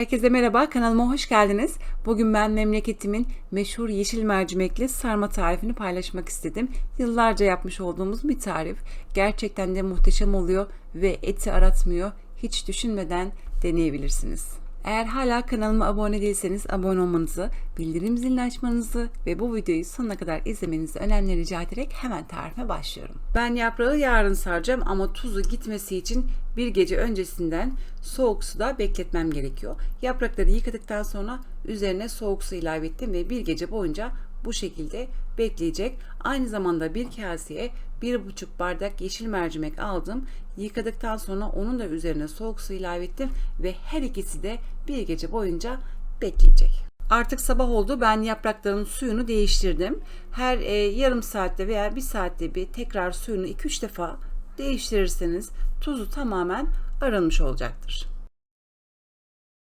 Herkese merhaba, kanalıma hoş geldiniz. Bugün ben memleketimin meşhur yeşil mercimekli sarma tarifini paylaşmak istedim. Yıllarca yapmış olduğumuz bir tarif. Gerçekten de muhteşem oluyor ve eti aratmıyor. Hiç düşünmeden deneyebilirsiniz. Eğer hala kanalıma abone değilseniz abone olmanızı, bildirim zilini açmanızı ve bu videoyu sonuna kadar izlemenizi önemli rica ederek hemen tarife başlıyorum. Ben yaprağı yarın saracağım ama tuzu gitmesi için bir gece öncesinden soğuk suda bekletmem gerekiyor. Yaprakları yıkadıktan sonra üzerine soğuk su ilave ettim ve bir gece boyunca bu şekilde bekleyecek. Aynı zamanda bir kaseye bir buçuk bardak yeşil mercimek aldım. Yıkadıktan sonra onun da üzerine soğuk su ilave ettim ve her ikisi de bir gece boyunca bekleyecek. Artık sabah oldu. Ben yaprakların suyunu değiştirdim. Her e, yarım saatte veya bir saatte bir tekrar suyunu 2-3 defa değiştirirseniz tuzu tamamen arınmış olacaktır.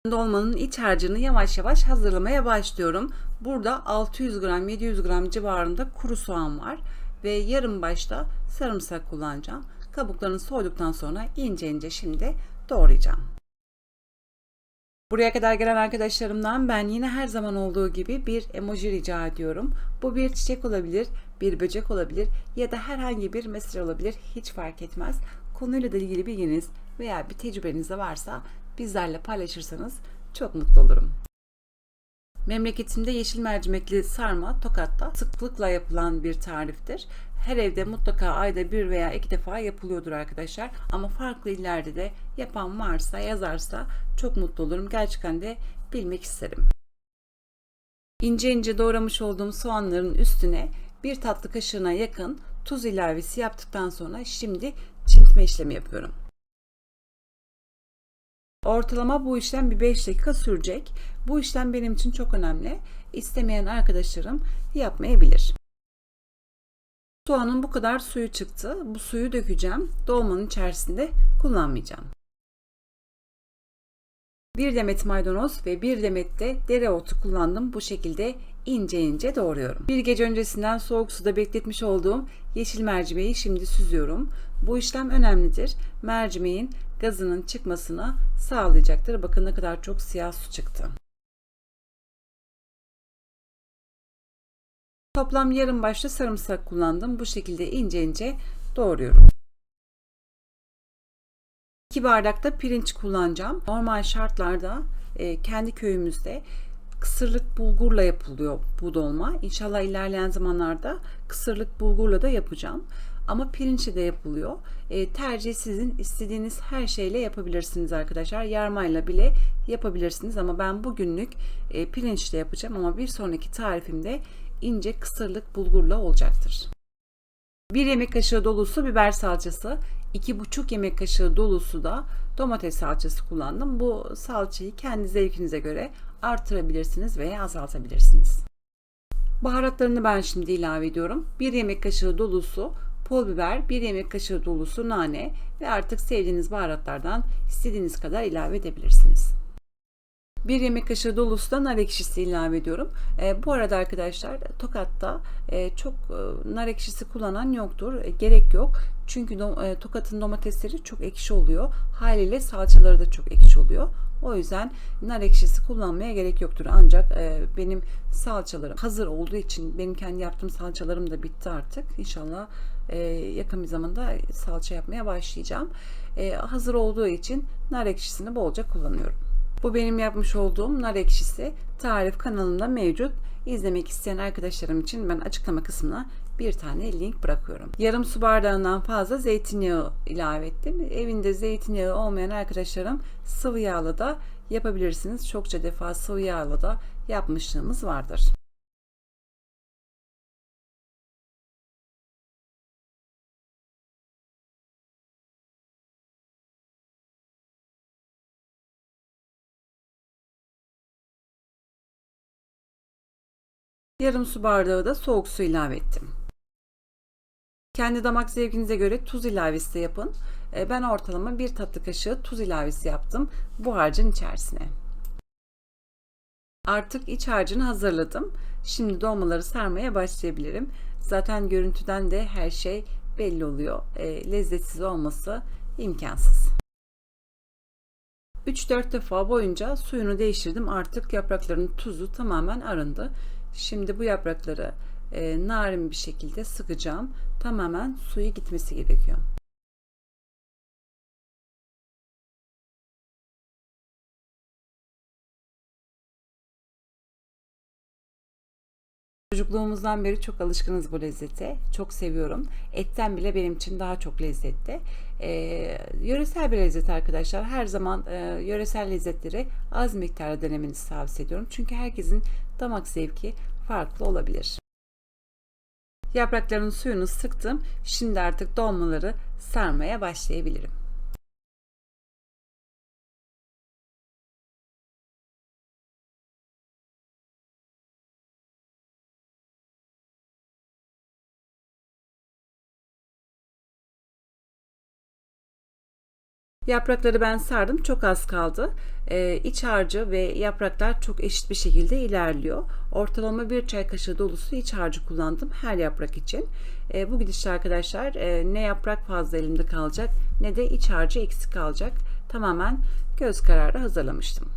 Dolmanın iç harcını yavaş yavaş hazırlamaya başlıyorum. Burada 600 gram 700 gram civarında kuru soğan var ve yarım başta sarımsak kullanacağım. Kabuklarını soyduktan sonra ince ince şimdi doğrayacağım. Buraya kadar gelen arkadaşlarımdan ben yine her zaman olduğu gibi bir emoji rica ediyorum. Bu bir çiçek olabilir, bir böcek olabilir ya da herhangi bir mesaj olabilir. Hiç fark etmez. Konuyla da ilgili bilginiz veya bir tecrübeniz de varsa bizlerle paylaşırsanız çok mutlu olurum. Memleketimde yeşil mercimekli sarma Tokat'ta sıklıkla yapılan bir tariftir. Her evde mutlaka ayda bir veya iki defa yapılıyordur arkadaşlar. Ama farklı illerde de yapan varsa yazarsa çok mutlu olurum. Gerçekten de bilmek isterim. İnce ince doğramış olduğum soğanların üstüne bir tatlı kaşığına yakın tuz ilavesi yaptıktan sonra şimdi çintme işlemi yapıyorum. Ortalama bu işlem bir 5 dakika sürecek. Bu işlem benim için çok önemli. İstemeyen arkadaşlarım yapmayabilir. Soğanın bu kadar suyu çıktı. Bu suyu dökeceğim. Dolmanın içerisinde kullanmayacağım. Bir demet maydanoz ve bir demet de dereotu kullandım. Bu şekilde ince ince doğruyorum. Bir gece öncesinden soğuk suda bekletmiş olduğum yeşil mercimeği şimdi süzüyorum. Bu işlem önemlidir. Mercimeğin gazının çıkmasını sağlayacaktır. Bakın ne kadar çok siyah su çıktı. Toplam yarım başta sarımsak kullandım. Bu şekilde ince ince doğruyorum. 2 bardak da pirinç kullanacağım. Normal şartlarda e, kendi köyümüzde kısırlık bulgurla yapılıyor bu dolma. İnşallah ilerleyen zamanlarda kısırlık bulgurla da yapacağım. Ama pirinçle de yapılıyor. E, tercih sizin istediğiniz her şeyle yapabilirsiniz arkadaşlar. Yarmayla bile yapabilirsiniz ama ben bugünlük e, pirinçle yapacağım ama bir sonraki tarifimde ince kısırlık bulgurla olacaktır. 1 yemek kaşığı dolusu biber salçası, 2,5 yemek kaşığı dolusu da domates salçası kullandım. Bu salçayı kendi zevkinize göre artırabilirsiniz veya azaltabilirsiniz. Baharatlarını ben şimdi ilave ediyorum. 1 yemek kaşığı dolusu pul biber, 1 yemek kaşığı dolusu nane ve artık sevdiğiniz baharatlardan istediğiniz kadar ilave edebilirsiniz. 1 yemek kaşığı dolusu nar ekşisi ilave ediyorum. E, bu arada arkadaşlar Tokat'ta e, çok e, nar ekşisi kullanan yoktur. E, gerek yok. Çünkü do, e, Tokat'ın domatesleri çok ekşi oluyor. Haliyle salçaları da çok ekşi oluyor. O yüzden nar ekşisi kullanmaya gerek yoktur. Ancak e, benim salçalarım hazır olduğu için benim kendi yaptığım salçalarım da bitti artık. İnşallah e, yakın bir zamanda salça yapmaya başlayacağım. E, hazır olduğu için nar ekşisini bolca kullanıyorum. Bu benim yapmış olduğum nar ekşisi. Tarif kanalımda mevcut. İzlemek isteyen arkadaşlarım için ben açıklama kısmına bir tane link bırakıyorum. Yarım su bardağından fazla zeytinyağı ilave ettim. Evinde zeytinyağı olmayan arkadaşlarım sıvı yağla da yapabilirsiniz. Çokça defa sıvı yağla da yapmışlığımız vardır. Yarım su bardağı da soğuk su ilave ettim. Kendi damak zevkinize göre tuz ilavesi de yapın. E, ben ortalama bir tatlı kaşığı tuz ilavesi yaptım bu harcın içerisine. Artık iç harcını hazırladım. Şimdi dolmaları sarmaya başlayabilirim. Zaten görüntüden de her şey belli oluyor. E, lezzetsiz olması imkansız. 3-4 defa boyunca suyunu değiştirdim. Artık yaprakların tuzu tamamen arındı. Şimdi bu yaprakları e, narin bir şekilde sıkacağım. Tamamen suyu gitmesi gerekiyor. Çocukluğumuzdan beri çok alışkınız bu lezzete. Çok seviyorum. Etten bile benim için daha çok lezzetli. Ee, yöresel bir lezzet arkadaşlar. Her zaman e, yöresel lezzetleri az miktarda denemenizi tavsiye ediyorum. Çünkü herkesin damak zevki farklı olabilir. Yaprakların suyunu sıktım. Şimdi artık dolmaları sarmaya başlayabilirim. Yaprakları ben sardım. Çok az kaldı. Ee, iç harcı ve yapraklar çok eşit bir şekilde ilerliyor. Ortalama bir çay kaşığı dolusu iç harcı kullandım her yaprak için. Ee, bu gidişte arkadaşlar e, ne yaprak fazla elimde kalacak ne de iç harcı eksik kalacak. Tamamen göz kararı hazırlamıştım.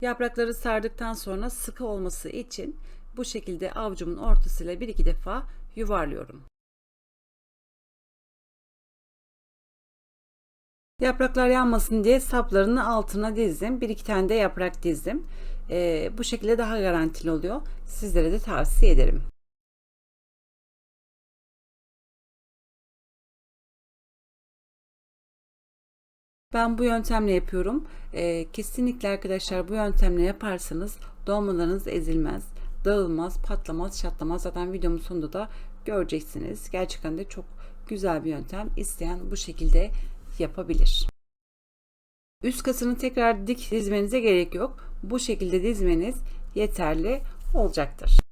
Yaprakları sardıktan sonra sıkı olması için bu şekilde avucumun ortasıyla bir iki defa yuvarlıyorum. Yapraklar yanmasın diye saplarını altına dizdim. Bir iki tane de yaprak dizdim. Ee, bu şekilde daha garantili oluyor. Sizlere de tavsiye ederim. Ben bu yöntemle yapıyorum. Ee, kesinlikle arkadaşlar bu yöntemle yaparsanız dolmalarınız ezilmez, dağılmaz, patlamaz, çatlamaz. Zaten videomun sonunda da göreceksiniz. Gerçekten de çok güzel bir yöntem. İsteyen bu şekilde yapabilir. Üst kasını tekrar dik dizmenize gerek yok. Bu şekilde dizmeniz yeterli olacaktır.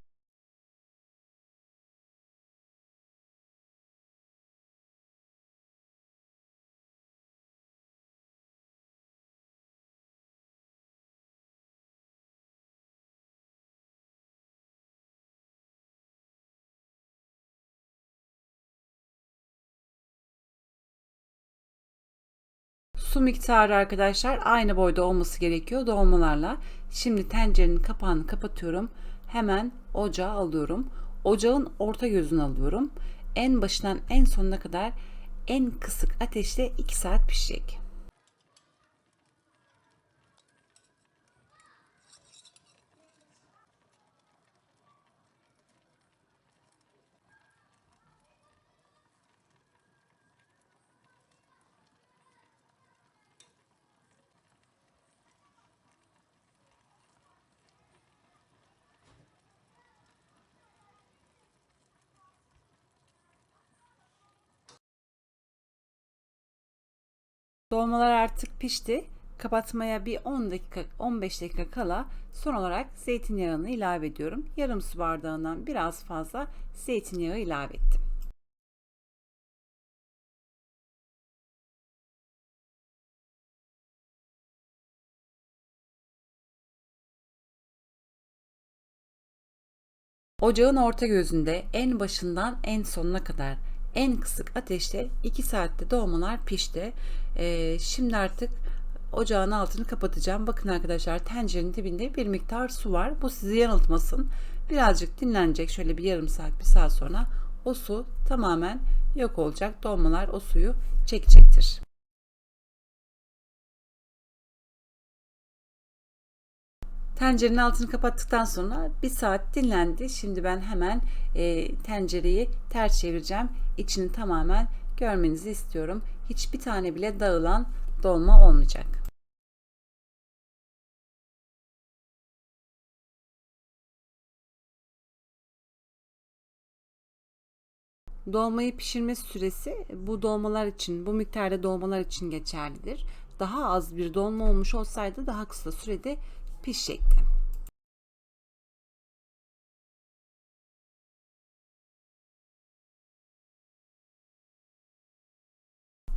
Su miktarı arkadaşlar aynı boyda olması gerekiyor dolmalarla. Şimdi tencerenin kapağını kapatıyorum. Hemen ocağa alıyorum. Ocağın orta gözünü alıyorum. En başından en sonuna kadar en kısık ateşte 2 saat pişecek. Dolmalar artık pişti. Kapatmaya bir 10 dakika 15 dakika kala son olarak zeytinyağını ilave ediyorum. Yarım su bardağından biraz fazla zeytinyağı ilave ettim. Ocağın orta gözünde en başından en sonuna kadar en kısık ateşte 2 saatte dolmalar pişti. Ee, şimdi artık ocağın altını kapatacağım. Bakın arkadaşlar tencerenin dibinde bir miktar su var. Bu sizi yanıltmasın. Birazcık dinlenecek. Şöyle bir yarım saat bir saat sonra o su tamamen yok olacak. Dolmalar o suyu çekecektir. Tencerenin altını kapattıktan sonra bir saat dinlendi. Şimdi ben hemen e, tencereyi ters çevireceğim. İçini tamamen görmenizi istiyorum. Hiçbir tane bile dağılan dolma olmayacak. Dolmayı pişirme süresi bu dolmalar için, bu miktarda dolmalar için geçerlidir. Daha az bir dolma olmuş olsaydı daha kısa sürede pişecekti.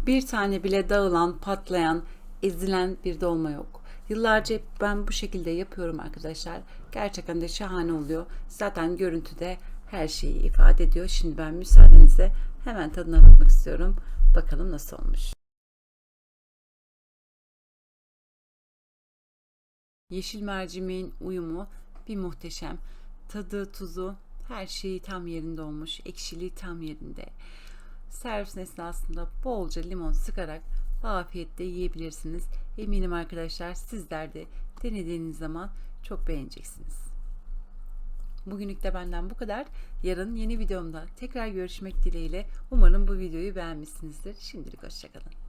Bir tane bile dağılan, patlayan, ezilen bir dolma yok. Yıllarca ben bu şekilde yapıyorum arkadaşlar. Gerçekten de şahane oluyor. Zaten görüntüde her şeyi ifade ediyor. Şimdi ben müsaadenizle hemen tadına bakmak istiyorum. Bakalım nasıl olmuş. Yeşil mercimeğin uyumu bir muhteşem. Tadı, tuzu, her şeyi tam yerinde olmuş. Ekşiliği tam yerinde. Servis esnasında bolca limon sıkarak afiyetle yiyebilirsiniz. Eminim arkadaşlar sizler de denediğiniz zaman çok beğeneceksiniz. Bugünlük de benden bu kadar. Yarın yeni videomda tekrar görüşmek dileğiyle. Umarım bu videoyu beğenmişsinizdir. Şimdilik hoşçakalın.